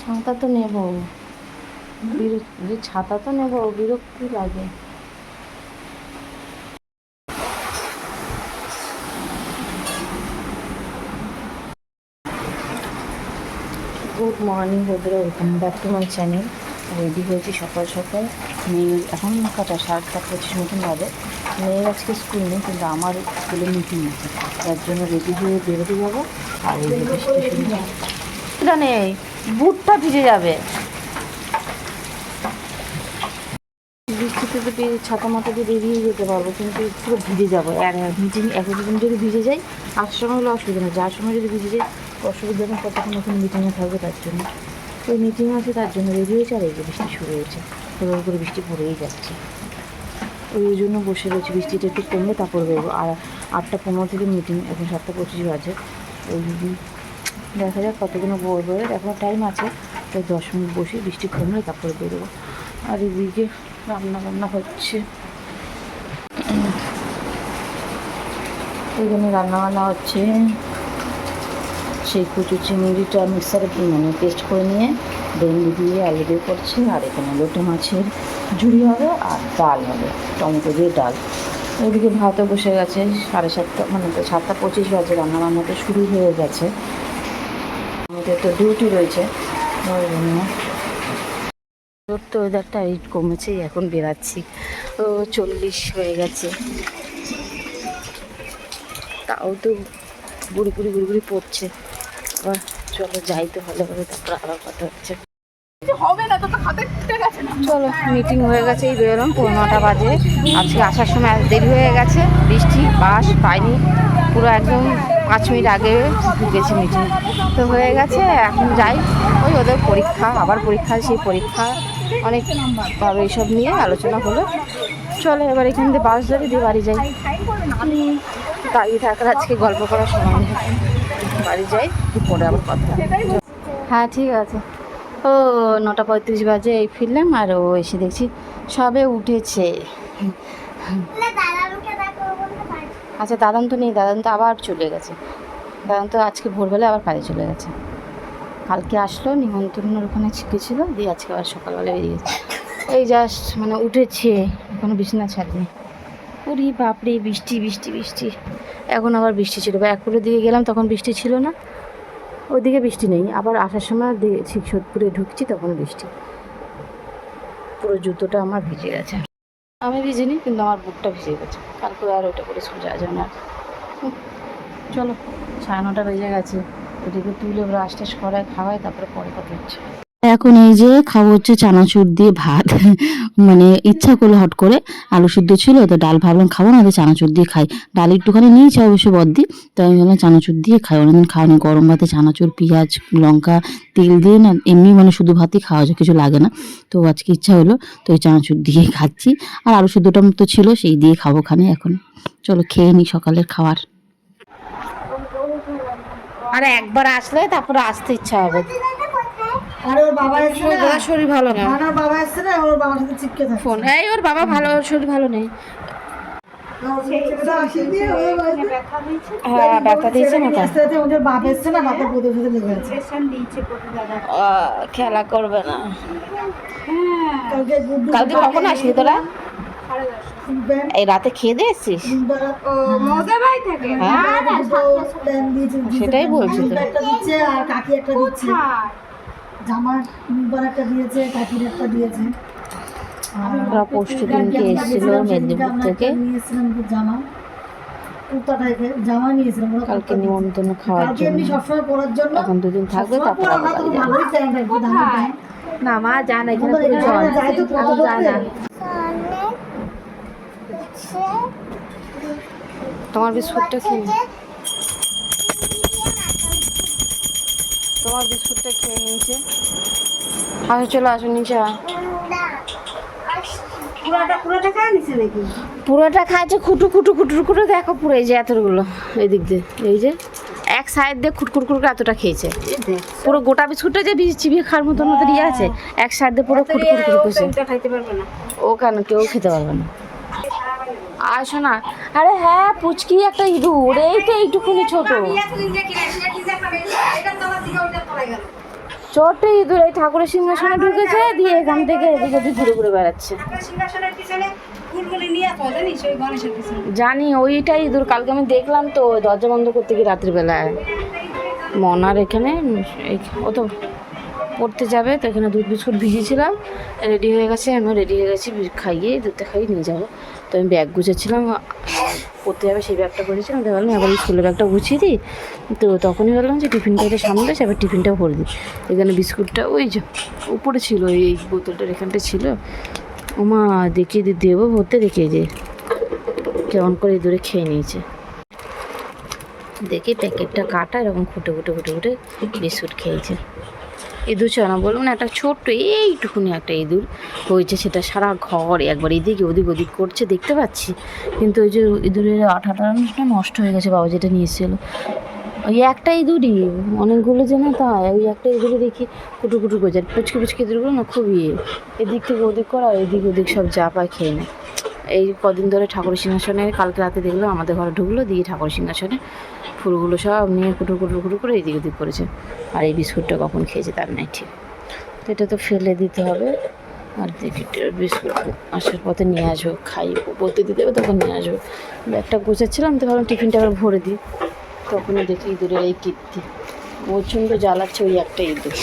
ছাতা তো নেব। ছাতা তো নেব বিরক্তি লাগে। গুড মর্নিং বন্ধুরা welcome back to my channel ready হয়েছি সকাল সকাল। মেয়ে এখন কটা সাতটা পঁচিশ মতন বাজে মেয়ের আজকে স্কুল নেই কিন্তু আমার স্কুলে মিটিং আছে। তার জন্য রেডি হয়ে বেরোতে যাব। আর এই যে এটা নেই, বুটটা ভিজে যাবে। বৃষ্টিতে বেরিয়ে ছাতা মাথা দিয়ে বেরিয়ে যেতে পারব, কিন্তু পুরো ভিজে যাব। আর মিটিং একদিন যদি ভিজে যাই, আসার সময় হলে অসুবিধা নেই। যার সময় যদি ভিজে যাই, অসুবিধা নেই কতক্ষণ ওখানে মিটিংয়ে থাকবে তার জন্য। তো মিটিং আছে তার জন্য রেডি হয়েছে, আর এই যে বৃষ্টি শুরু হয়েছে। তোর করে বৃষ্টি পড়েই যাচ্ছে। ওই জন্য বসে রয়েছে। বৃষ্টিটা একটু কমলে তারপর বেরবো। আর আটটা পনেরো থেকে মিটিং এখন সাতটা পঁচিশ বাজে। ওই যদি দেখা যাক কতগুলো কতক্ষণ বলব এখনও টাইম আছে। তাই দশ মিনিট বসে বৃষ্টি কমলে তারপরে বেরোবো। আর এদিকে রান্না বান্না হচ্ছে। এখানে রান্না বান্না হচ্ছে সেই কুচু চিংড়িটা মিক্সারে মানে পেস্ট করে নিয়ে ভেন্ডি দিয়ে আলু দিয়ে করছে। আর এখানে লোটে মাছের ঝুড়ি হবে আর ডাল হবে, টমেটো দিয়ে ডাল। ওইদিকে ভাতও বসে গেছে। সাড়ে সাতটা মানে সাতটা পঁচিশ বাজে রান্না বান্না তো শুরু হয়ে গেছে। তো ডিউটি রয়েছে। ওই জন্য। তোর তো ওয়েদারটা এই কমেছে এখন বেরাচ্ছি ও চল্লিশ হয়ে গেছে। তাও তো বুড়ি বুড়ি বুড়ি বুড়ি পড়ছে। আবার চলো যাই তো ভালো হবে তারপর আবার কথা হচ্ছে। চলো মিটিং হয়ে গেছে এই বেরোলাম পনেরো নটা বাজে। আজকে আসার সময় দেরি হয়ে গেছে বৃষ্টি বাস পাইনি। পুরো একদম পাঁচ মিনিট আগে ঢুকেছি মিটিং তো হয়ে গেছে এখন যাই। ওই ওদের পরীক্ষা আবার পরীক্ষা সেই পরীক্ষা। অনেক ভাবে এইসব নিয়ে আলোচনা হলো। চলো এবার এখান থেকে বাস ধরে দিয়ে বাড়ি যাই। দাঁড়িয়ে থাকার আজকে গল্প করার সময় নেই। বাড়ি যাই পরে আবার কথা। হ্যাঁ ঠিক আছে। ও নটা পঁয়ত্রিশ বাজে এই ফিরলাম আর ও এসে দেখছি সবে উঠেছে। আচ্ছা দাদান তো নেই দাদান তো আবার চলে গেছে। দাদান তো আজকে ভোরবেলা আবার কাজে চলে গেছে। কালকে আসলো নিমন্ত্রণের ওখানে ছিল, দিয়ে আজকে আবার সকালবেলা বেরিয়ে গেছে। এই জাস্ট মানে উঠেছে এখনও বিছানা ছাড়িনি। পুরি বাপরে, বৃষ্টি বৃষ্টি বৃষ্টি। এখন আবার বৃষ্টি ছিল। বা একপুরের দিকে গেলাম, তখন বৃষ্টি ছিল না। ওইদিকে বৃষ্টি নেই। আবার আসার সময় দি- ঠিক সোদপুরে ঢুকছি, তখন বৃষ্টি। পুরো জুতোটা আমার ভিজে গেছে। আমি ভিজিনি কিন্তু আমার বুকটা ভিজে গেছে। কালকে আর ওইটা করে স্কুল যাওয়া যায় না। চলো, সাড়ে নটা বেজে গেছে। ওদিকে তুলে ব্রাশ টাশ করায় খাওয়ায়, তারপরে পরে কথা হচ্ছে। এখন এই যে খাব হচ্ছে চানাচুর দিয়ে ভাত। মানে ইচ্ছা করল হট করে আলু সিদ্ধ ছিল, তো ডাল ভাবলাম খাব না তো চানাচুর দিয়ে খাই। ডাল একটুখানি নিয়েছি অবশ্য বদ্দি, তো আমি ভাবলাম চানাচুর দিয়ে খাই। অনেকদিন খাওয়া নেই গরম ভাতে চানাচুর, পেঁয়াজ, লঙ্কা, তেল দিয়ে না, এমনি মানে শুধু ভাতই খাওয়া যায়, কিছু লাগে না। তো আজকে ইচ্ছা হলো, তো ওই চানাচুর দিয়ে খাচ্ছি। আর আলু সিদ্ধটা তো ছিল, সেই দিয়ে খাব খানে এখন। চলো খেয়ে নিই সকালের খাওয়ার। আর একবার আসলে তারপরে আসতে ইচ্ছা হবে। আর ওর বাবা শরীর ভালো না বাবা এসছে না? ওর বাবার সাথে চিপকে থাকে ফোন। এই ওর বাবা ভালো শরীর ভালো নেই। হ্যাঁ ব্যথা দিয়েছে? মাথা আস্তে আস্তে ওদের বাপ এসছে না? বাপের বোধের সাথে লেগে আছে খেলা করবে না। কালকে কখন আসলি তোরা? এই রাতে খেয়ে দিয়ে এসছিস? হ্যাঁ। ব্যান্ড দিয়েছে সেটাই বলছি তো। জামার নিবার একটা দিয়েছে। কাকির একটা দিয়েছে ওরা পরশু দিনকে এসেছিল মেদিনীপুর থেকে। নিয়েছিলাম কি জামা কুর্তা টাইপের জামা নিয়েছিলাম ওরা কালকে নিমন্ত্রণ খাওয়ার জন্য। এমনি সবসময় পরার জন্য। এখন দুদিন থাকবে তারপর না ভালোই মা যা না এখানে পুরো জল যাই তো কত আমি যা না তোমার বিস্কুটটা খেয়ে তোমার বিস্কুটটা খেয়ে নিয়েছে। আসো চলো আসো নিচে। পুরাটা খাচ্ছে খুটু খুটু খুটু খুটু দেখো পুরো এই যে এতগুলো এই দিক দিয়ে এই যে। এক সাইড দিয়ে খুটকুট করে এতটা খেয়েছে। পুরো গোটা বিস্কুটটা যে চিবিয়ে খাওয়ার মতন মতন ইয়ে আছে এক সাইড দিয়ে পুরো খুটকুট খেয়েছে খাইতে ও কেন কেউ খেতে পারবে না। আর শোনা আরে হ্যাঁ পুচকি একটা ইঁদুর এই তো এইটুকুনি ছোট ছোট্ট ইঁদুর এই ঠাকুরের সিংহাসনে ঢুকেছে দিয়ে এখান থেকে এদিকে ওদিক ঘুরে ঘুরে বেড়াচ্ছে। জানি ওইটাই ইঁদুর কালকে আমি দেখলাম তো দরজা বন্ধ করতে গিয়ে রাত্রিবেলায়। মনার এখানে ও তো পড়তে যাবে তো এখানে দুধ বিস্কুট ভিজিয়েছিলাম রেডি হয়ে গেছে আমি রেডি হয়ে গেছি খাইয়ে দুধটা খাইয়ে নিয়ে যাব। তো আমি ব্যাগ গুছাচ্ছিলাম পড়তে যাবে সেই ব্যাগটা করেছিলাম তো ভাবলাম এবার স্কুলের ব্যাগটা গুছিয়ে দিই। তো তখনই ভাবলাম যে টিফিনটা এটা সামনে আছে এবার টিফিনটাও ভরে দিই। এখানে বিস্কুটটা ওই যে উপরে ছিল এই বোতলটার এখানটা ছিল। ওমা দেখিয়ে দি, দেবো ভরতে, দেখিয়ে যে কেমন করে দূরে খেয়ে নিয়েছে। দেখি প্যাকেটটা কাটা, এরকম খুঁটে খুঁটে খুঁটে খুঁটে বিস্কুট খেয়েছে। ইঁদুর ছিল না বলুন একটা ছোট্ট এইটুকুনি একটা ইঁদুর হয়েছে, সেটা সারা ঘর একবার এদিকে ওদিক ওদিক করছে, দেখতে পাচ্ছি। কিন্তু ওই যে ইঁদুরের আঠাটা নষ্ট হয়ে গেছে, বাবা যেটা নিয়ে এসেছিল। ওই একটা ইঁদুরই, অনেকগুলো যে না তাই, ওই একটা ইঁদুরে দেখি, কুটু কুটু আর পুচকি পুচকি ইঁদুরগুলো না খুব ইয়ে। এদিক থেকে ওদিক করা এদিক ওদিক সব পায় খেয়ে নেয়। এই কদিন ধরে ঠাকুর সিংহাসনে কালকে রাতে দেখলাম আমাদের ঘরে ঢুকলো, দিয়ে ঠাকুর সিংহাসনে ফুলগুলো সব নিয়ে কুটুর কুটুর কুটুর করে এদিক ওদিক করেছে। আর এই বিস্কুটটা কখন খেয়েছে তার নাই ঠিক। তো এটা তো ফেলে দিতে হবে, আর দেখি বিস্কুট আসার পথে নিয়ে আসব, খাই, বলতে দিতে হবে তখন নিয়ে আসব। ব্যাগটা গোছাচ্ছিলাম তো ভাবলাম টিফিনটা আবার ভরে দিই তখনই দেখি ইঁদুরের এই কীর্তি। প্রচণ্ড জ্বালাচ্ছে ওই একটা ইঁদুর।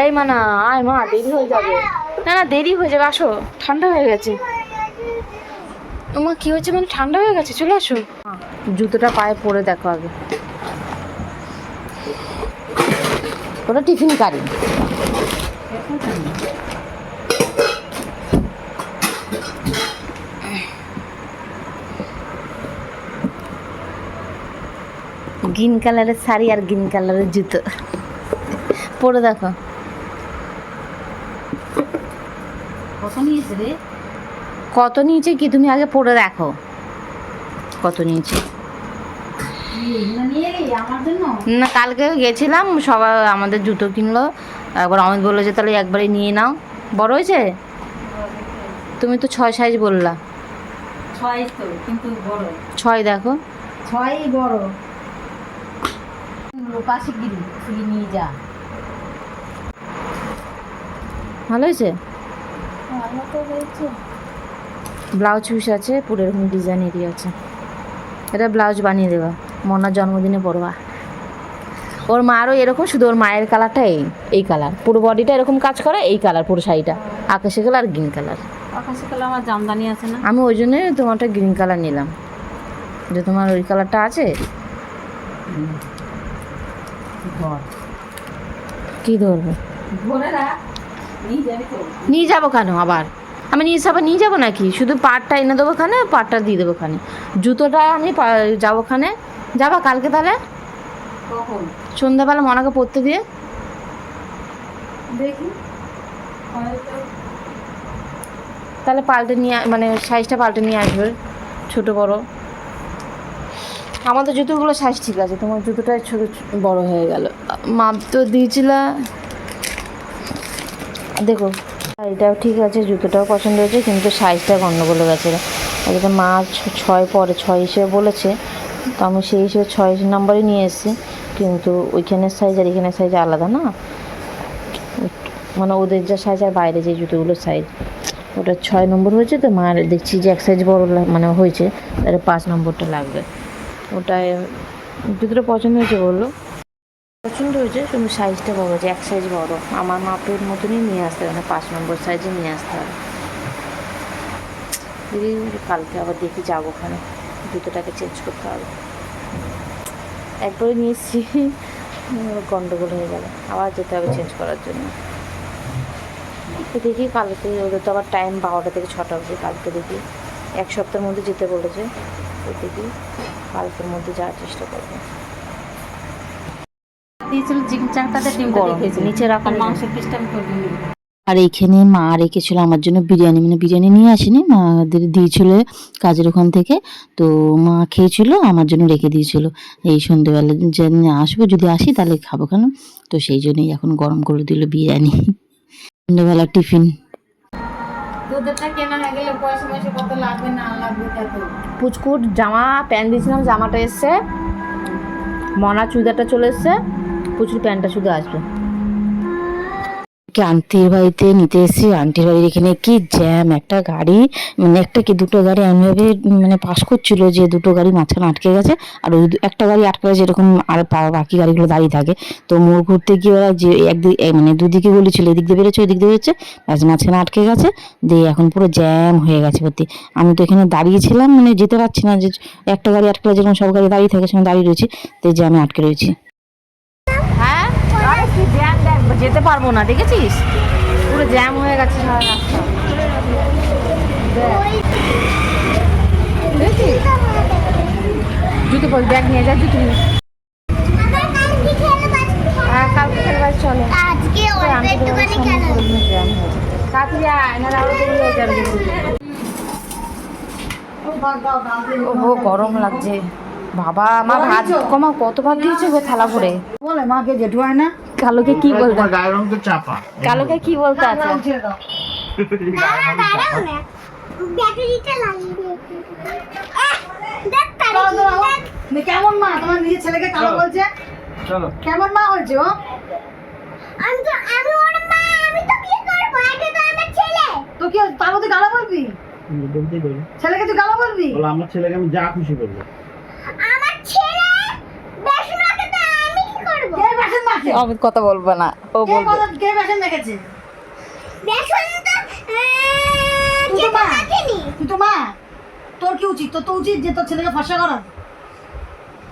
এই মা না আয় মা, দেরি হয়ে যাবে। না না, দেরি হয়ে যাবে, আসো, ঠান্ডা হয়ে গেছে। মা কি হয়েছে? মানে ঠান্ডা হয়ে গেছে, চলে আসো। জুতোটা পায়ে পরে দেখো আগে। ওটা টিফিন কারি। গ্রিন কালারের শাড়ি আর গ্রিন কালারের জুতো। পরে দেখো। কত নিয়েছে রে? কত নিয়েছে কি তুমি আগে পরে দেখো। কত জন্য না কালকে গেছিলাম সবাই আমাদের জুতো কিনলো। একবার অমিত বলল যে তাহলে একবারে নিয়ে নাও। বড় হয়েছে? তুমি তো ছয় সাইজ বললা। ছয় ছয় দেখো। ছয়ই বড়। নিয়ে যা। ভালো হয়েছে? ভালো তো হয়েছে। ব্লাউজ পিস আছে পুরো এরকম ডিজাইনেরই আছে। এটা ব্লাউজ বানিয়ে দেবা। মনার জন্মদিনে পরবা ওর মারও এরকম শুধু ওর মায়ের কালারটা এই এই কালার পুরো বডিটা এরকম কাজ করে এই কালার পুরো শাড়িটা। আকাশি কালার গ্রিন কালার আকাশে কালে আমার জামদানি আছে না? আমি ওই জন্যই তোমারটা গ্রিন কালার নিলাম। যে তোমার ওই কালারটা আছে? কি ধরবে? নিয়ে যাব কেন আবার? আমি নিয়ে আবার নিয়ে যাব নাকি? শুধু পাটটা এনে দেবো খানে পাটটা দিয়ে দেবো খানে জুতোটা আমি যাব খানে যাবা কালকে তাহলে? সন্ধ্যাবেলা মনাকে পড়তে দিয়ে। দেখি। তাহলে পাল্টে নিয়ে মানে সাইজটা পাল্টে নিয়ে আসবে ছোট বড়। আমাদের জুতোগুলো সাইজ ঠিক আছে তোমার জুতোটা ছোট বড় হয়ে গেল। মাপ তো দিয়েছিলা। দেখো এটাও ঠিক আছে, জুতোটাও পছন্দ হয়েছে, কিন্তু সাইজটা গন্ডগোল হয়ে গেছে। এটা মা ছয় পরে, ছয় হিসেবে বলেছে, তো আমি সেই হিসেবে ছয় নম্বরই নিয়ে এসেছি, কিন্তু ওইখানের সাইজ আর এখানের সাইজ আলাদা না? মানে ওদের যা সাইজ আর বাইরে যে জুতোগুলোর সাইজ ওটা ছয় নম্বর হয়েছে তো মার দেখছি যে এক সাইজ বড় মানে হয়েছে, তাহলে পাঁচ নম্বরটা লাগবে। ওটায়, জুতোটা পছন্দ হয়েছে বলল। পছন্দ হয়েছে কিন্তু সাইজটা বড় হয়েছে এক সাইজ বড়। আমার মাপের মতনই নিয়ে আসতে হবে পাঁচ নম্বর সাইজে নিয়ে আসতে হবে কালকে আবার দেখি যাব ওখানে। জুতোটাকে চেঞ্জ করতে হবে। একবারে নিয়ে গন্ডগোল হয়ে গেল। আবার যেতে হবে চেঞ্জ করার জন্য। দেখি কালকে, ওদের তো আবার টাইম বারোটা থেকে ছটা অবধি কালকে দেখি। এক সপ্তাহের মধ্যে যেতে বলেছে। দেখি, কালকের মধ্যে যাওয়ার চেষ্টা করব। দিয়েছিল ডিমটা রেখেছি নিচে রাখা। মাংসের পিসটা আমি করে আর এইখানে মা রেখেছিল আমার জন্য বিরিয়ানি। মানে বিরিয়ানি নিয়ে আসেনি মাদের দিয়েছিল কাজের ওখান থেকে। তো মা খেয়েছিল আমার জন্য রেখে দিয়েছিল। এই সন্ধেবেলা যে আসব যদি আসি তাহলে খাব কেন? তো সেই জন্যই এখন গরম করে দিল বিরিয়ানি। সন্ধেবেলা টিফিন। পুচকুট জামা প্যান্ট দিয়েছিলাম জামাটা এসছে। মনা চুড়িদারটা চলে এসছে। পুচুর প্যান্টটা শুধু আসবে। আন্টির বাড়িতে নিতে এসেছি, আন্টির বাড়ির এখানে কি জ্যাম একটা গাড়ি মানে একটা কি দুটো গাড়ি এমনভাবে মানে পাস করছিল যে দুটো গাড়ি মাঝখানে আটকে গেছে, আর ওই একটা গাড়ি আটকে গেছে, এরকম আর বাকি গাড়িগুলো দাঁড়িয়ে থাকে। তো মোড় ঘুরতে গিয়ে ওরা যে একদিক মানে দুদিকে গলি ছিল এদিক দিয়ে বেরোচ্ছে ওই দিক দিয়ে বেরোচ্ছে মাঝখানে আটকে গেছে, দিয়ে এখন পুরো জ্যাম হয়ে গেছে প্রতি আমি তো এখানে দাঁড়িয়েছিলাম মানে যেতে পারছি না, যে একটা গাড়ি আটকে গেছে যেরকম সব গাড়ি দাঁড়িয়ে থাকে, সেখানে দাঁড়িয়ে রয়েছি, তো জ্যামে আটকে রয়েছি হ্যাঁ আরে কি জ্যাম দেখ যেতে পারব না দেখেছিস? পুরো জ্যাম হয়ে গেছে সারা রাস্তা। দেখেছিস জুতো পর ব্যাগ নিয়ে যা জুতো হ্যাঁ কালকে খেলবার চলো। আজকে অল্প একটুখানি খেলা। তাড়াতাড়ি আয় না আরও দেরি হয়ে যাবে ও ভাগ দাও দাও দিন। ও গরম লাগছে। বাবা মা ভাত কমা কত ভাত দিয়েছে গো থালা ভরে? বলে মাকে জেঠু হয় না? কালোকে কি বলতে? গায়ের রং তো চাপা। কালোকে কি বলতে আছে? কেমন মা? তোমার নিজের ছেলেকে কালো বলছে? কেমন মা হয়েছে ও? আমি তো আমি ওর মা আমি তো কি করব? এটা তো আমার ছেলে। তো কি তার মধ্যে গালা বলবি? ছেলেকে তুই গালা বলবি? আমার ছেলেকে আমি যা খুশি করব আমার ছেলে বেশমাকে তো আমি কি করব কে বেসন মাখে আমি কথা বলব না? ও বলবে। কথা কে বেসন মেখেছে বেশন তো তুই তো মা। তুই তো মা। তোর কি উচিত? তোর তো উচিত যে তোর ছেলেকে ফসা করা।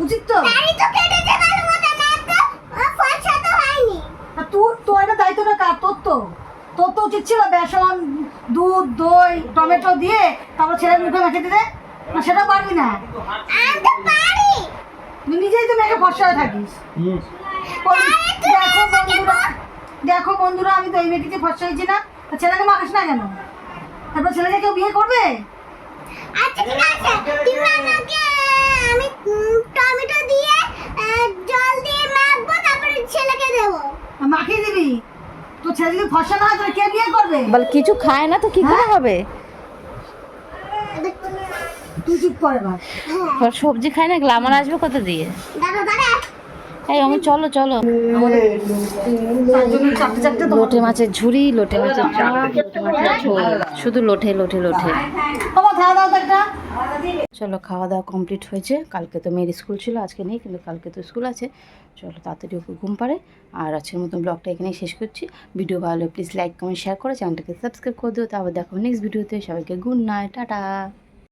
উচিত তো? দাড়ি তো কেটেছে ভালো মতো না তো আহ, ফর্সা তো হয়নি। আর তুই তোর এটা দায়িত্বটা কার? তোর তো। তোর তো উচিত ছিল বেসন দুধ দই টমেটো দিয়ে তারপর ছেলের মুখে মেখে দিতে। না সেটা পারবি না। আমি তো পারি। তুই নিজেই তো মেখে ফসা হয়ে থাকিস। দেখো বন্ধুরা দেখো বন্ধুরা আমি তো এই মেয়েটিতে ফসা হয়েছি না। ছেলেকে মাখিস না কেন? তারপর ছেলেকে কেউ বিয়ে করবে? আচ্ছা ঠিক আছে। তুমি আমাকে আমি টমেটো দিয়ে জল দিয়ে মাখবো তারপরে ছেলেকে দেবো। মাখিয়ে দিবি? তোর ছেলে যদি ফসা না হয় তাহলে কে বিয়ে করবে? বল কিছু খায় না তো কি করে হবে? তুই চুপ করে ভাব হ্যাঁ। আর সবজি খায় না গ্লামার আসবে কত দিয়ে? দাদা দাদা এই, আমি, চলো চলো। লোটে মাছের ঝুড়ি, লোটে মাছের শুধু লোটে লোটে লোটে। চলো, খাওয়া দাওয়া কমপ্লিট হয়েছে। কালকে তো মেয়ের স্কুল ছিল, আজকে নেই, কিন্তু কালকে তো স্কুল আছে। চলো, তাড়াতাড়ি ওকে ঘুম পাড়ে। আর আজকের মতন ব্লগটা এখানেই শেষ করছি। ভিডিও ভালো লাগলে প্লিজ লাইক কমেন্ট শেয়ার করে চ্যানেলটাকে সাবস্ক্রাইব করে দিও। তারপর দেখো নেক্সট ভিডিওতে সবাইকে গুড নাইট টাটা।